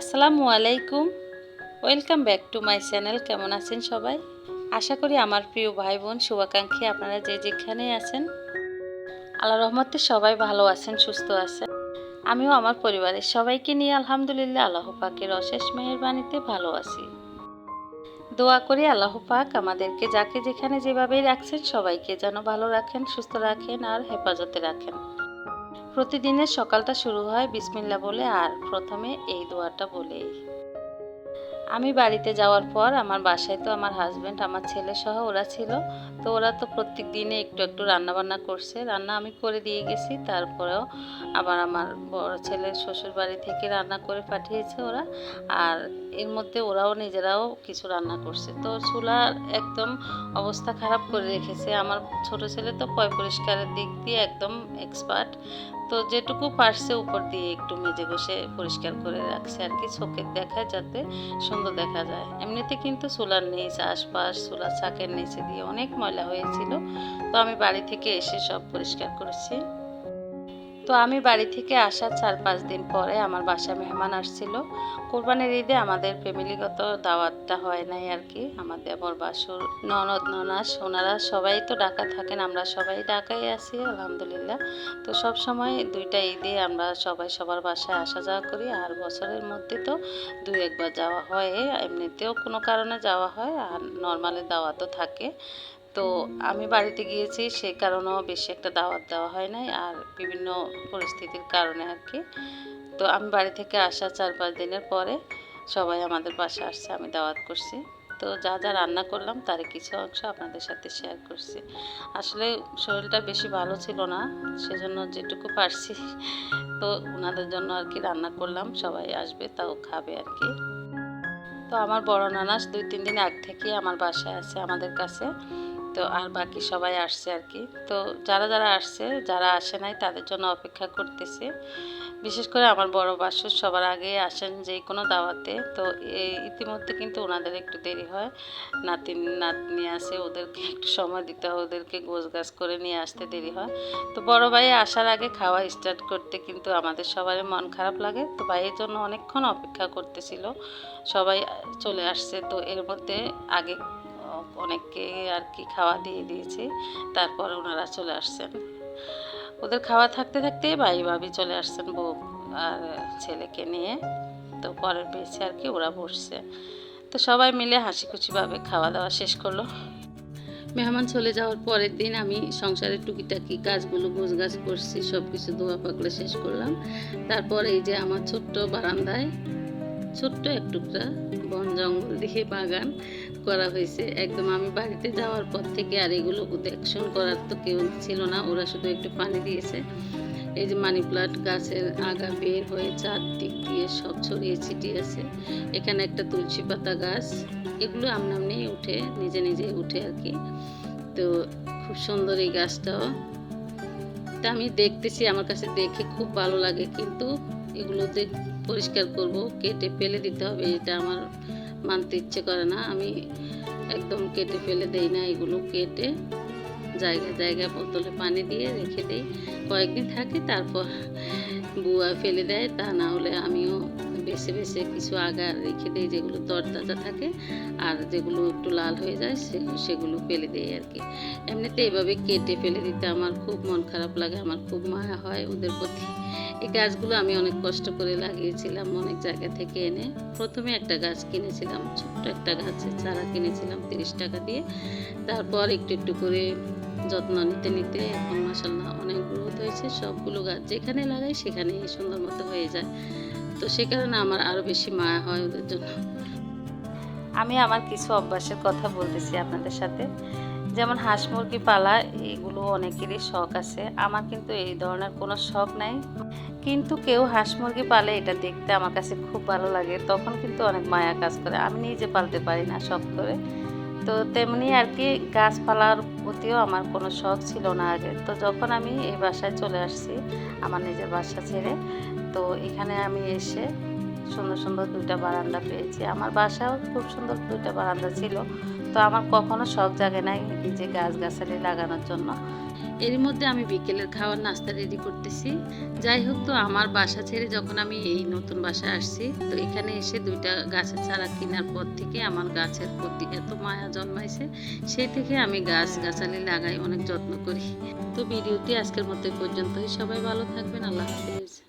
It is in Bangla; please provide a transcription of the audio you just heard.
আসসালামু আলাইকুম। Welcome back to my channel কেমন আছেন সবাই? আশা করি আমার প্রিয় ভাই বোন শুভাকাঙ্ক্ষী আপনারা যে যেখানে আছেন আল্লাহ রহমতে সবাই ভালো আছেন, সুস্থ আছেন। আমিও আমার পরিবারের সবাইকে নিয়ে আলহামদুলিল্লাহ আল্লাহ পাকের অশেষ মেহেরবানিতে ভালো আছি। দোয়া করি আল্লাহ পাক আমাদেরকে যাকে যেখানে যেভাবেই রাখছেন সবাইকে যেন ভালো রাখেন, সুস্থ রাখেন আর হেফাজতে রাখেন। প্রতিদিনের সকালটা শুরু হয় বিসমিল্লা বলে আর প্রথমে এই দোয়াটা বলেই। আমি বাড়িতে যাওয়ার পর আমার বাসায় তো আমার হাজব্যান্ড আমার ছেলে সহ ওরা ছিল, তো ওরা তো প্রত্যেক দিনে একটু একটু রান্না বান্না করছে। রান্না আমি করে দিয়ে গেছি, তারপরেও আবার আমার বড় ছেলের শ্বশুর বাড়ি থেকে রান্না করে পাঠিয়েছে ওরা। আর এর মধ্যে ওরাও নিজেরাও কিছু রান্না করছে। তো চুলার একদম অবস্থা খারাপ করে রেখেছে। আমার ছোট ছেলে তো পয় পরিষ্কারের দিক দিয়ে একদম এক্সপার্ট তো যেটুকু পারছে উপর দিয়ে একটু মেজে বসে পরিষ্কার করে রাখছে আর কি চোখের দেখায় যাতে সুন্দর দেখা যায়। এমনিতে কিন্তু চুলার নিচ, আশপাশ, চুলার চাকের নিচে দিয়ে অনেক ময়লা হয়েছিল। তো আমি বাড়ি থেকে এসে সব পরিষ্কার করেছি। তো আমি বাড়ি থেকে আসার চার পাঁচ দিন পরে আমার বাসা মেহমান আসছিল। কোরবানির ঈদে আমাদের ফ্যামিলিগত দাওয়াতটা হয় নাই আর কি। আমাদের আমার বাসুর, ননদ, ননাস, ওনারা সবাই তো ডাকা থাকেন, আমরা সবাই ডাকাই আছি, আলহামদুলিল্লাহ। তো সব সময় দুইটা ঈদে আমরা সবাই সবার বাসায় আসা যাওয়া করি। আর বছরের মধ্যে তো দুই একবার যাওয়া হয়। এমনিতেও কোনো কারণে যাওয়া হয় আর নর্মালি দাওয়াতও থাকে। তো আমি বাড়িতে গিয়েছি, সে কারণেও বেশি একটা দাওয়াত দেওয়া হয় নাই আর বিভিন্ন পরিস্থিতির কারণে আর কি। তো আমি বাড়ি থেকে আসা চার পাঁচ দিনের পরে সবাই আমাদের বাসা আসছে, আমি দাওয়াত করছি। তো যা যা রান্না করলাম তার কিছু অংশ আপনাদের সাথে শেয়ার করছি। আসলে শরীরটা বেশি ভালো ছিল না, সেজন্য যেটুকু পারছি, তো ওনাদের জন্য আর কি রান্না করলাম, সবাই আসবে, তাও খাবে আর কি। তো আমার বড় নানাস দুই তিন দিন আগ থেকে আমার বাসায় আছে, আমাদের কাছে। তো আর বাকি সবাই আসছে আর কি। তো যারা যারা আসছে, যারা আসে নাই, তাদের জন্য অপেক্ষা করতেছে। বিশেষ করে আমার বড় বাসুর সবার আগে আসেন যে কোনো দাওয়াতে। তো ইতিমধ্যে কিন্তু ওনাদের একটু দেরি হয়। নাতিন নাতনি আসে ওদেরকে একটু সময় দিতে হয়, ওদেরকে গোছ গাছ করে নিয়ে আসতে দেরি হয়। তো বড় ভাই আসার আগে খাওয়া স্টার্ট করতে কিন্তু আমাদের সবারই মন খারাপ লাগে। তো ভাইয়ের জন্য অনেকক্ষণ অপেক্ষা করতেছিল। সবাই চলে আসছে, তো এর মধ্যে আগে অনেককে আর কি খাওয়া দিয়ে দিয়েছি, তারপরে ওনারা চলে আসছেন। ওদের খাওয়া থাকতে থাকতে ভাই ভাবি চলে আসছেন বউ আর ছেলেকে নিয়ে। তো পরের বেঁচে আর কি ওরা বসছে। তো সবাই মিলে হাসি খুশিভাবে খাওয়া দাওয়া শেষ করল। মেহমান চলে যাওয়ার পরের দিন আমি সংসারের টুকিটাকি কাজগুলো গোছ গাছ করছি সব কিছু দোয়া পাকড়ে শেষ করলাম। তারপর এই যে আমার ছোট্ট বারান্দায়, ছোট্ট এক টুকরা বন জঙ্গল দেখে বাগান করা হয়েছে। একদম আমি বাড়িতে যাওয়ার পর থেকে আর এগুলো দেখশন করার তো কেউ ছিল না, ওরা শুধু একটু পানি দিয়েছে। এই যে মানি প্লান্ট গাছের আগা বের হয়ে চারদিক দিয়ে সব ছড়িয়ে ছিটিয়ে আছে। এখানে একটা তুলসী পাতা গাছ, এগুলো আমনামনি উঠে, নিজে নিজে উঠে আর কি। তো খুব সুন্দর এই গাছটাও। তা আমি দেখতেছি, আমার কাছে দেখে খুব ভালো লাগে, কিন্তু এগুলোতে পরিষ্কার করব, কেটে ফেলে দিতে হবে, এটা আমার মানতে ইচ্ছে করে না। আমি একদম কেটে ফেলে দেই না, এগুলো কেটে জায়গা জায়গা বোতলে পানি দিয়ে রেখে দিই। কয়েকদিন থাকে, তারপর বুয়া ফেলে দেয়, তা না হলে আমিও বেছে বেছে কিছু আগা রেখে দিই যেগুলো তরতাজা থাকে, আর যেগুলো একটু লাল হয়ে যায় সেগুলো ফেলে দেয় আর কি এমনিতে এভাবে কেটে ফেলে দিতে আমার খুব মন খারাপ লাগে, আমার খুব মায়া হয় ওদের প্রতি। এই গাছগুলো আমি অনেক কষ্ট করে লাগিয়েছিলাম অনেক জায়গা থেকে এনে। প্রথমে একটা গাছ কিনেছিলাম, ছোট্ট একটা গাছের চারা কিনেছিলাম তিরিশ টাকা দিয়ে। তারপর একটু একটু করে যত্ন নিতে নিতে এখন মাসাল্লাহ অনেক গ্রোথ হয়েছে, সবগুলো গাছ যেখানে লাগাই সেখানেই সুন্দর মতো হয়ে যায়। তো সে কারণে আমার আরও বেশি মায়া হয় ওদের জন্য। আমি আমার কিছু অভ্যাসের কথা বলতেছি আপনাদের সাথে। যেমন হাঁস মুরগি পালা, এগুলো অনেকেরই শখ আছে। আমার কিন্তু এই ধরনের কোনো শখ নাই। কিন্তু কেউ হাঁস মুরগি পালে এটা দেখতে আমার কাছে খুব ভালো লাগে। তখন কিন্তু অনেক মায়া কাজ করে। আমি নিজে পালতে পারি না শখ করে। তো তেমনি আর কি গাছপালার প্রতিও আমার কোনো শখ ছিল না আগে। তো যখন আমি এই বাসায় চলে আসছি, আমার নিজের বাসা ছেড়ে তো এখানে আমি এসে সুন্দর সুন্দর দুইটা বারান্দা পেয়েছি। আমার বাসাও খুব সুন্দর দুইটা বারান্দা ছিল। তো আমার কখনো শখ জাগে নাই এই যে গাছ গাছালি লাগানোর জন্য। এর মধ্যে আমি বিকেলের খাওয়ার নাস্তা রেডি করতেছি। যাই হোক তো আমার বাসা ছেড়ে যখন আমি এই নতুন বাসায় আসছি, তো এখানে এসে দুইটা গাছের চারা কেনার পর থেকে আমার গাছের প্রতি এত মায়া জন্মাইছে, সেই থেকে আমি গাছ গাছালি লাগাই অনেক যত্ন করি। তো ভিডিওটি আজকের মতো পর্যন্তই। সবাই ভালো থাকবেন। আল্লাহ হাফিজ।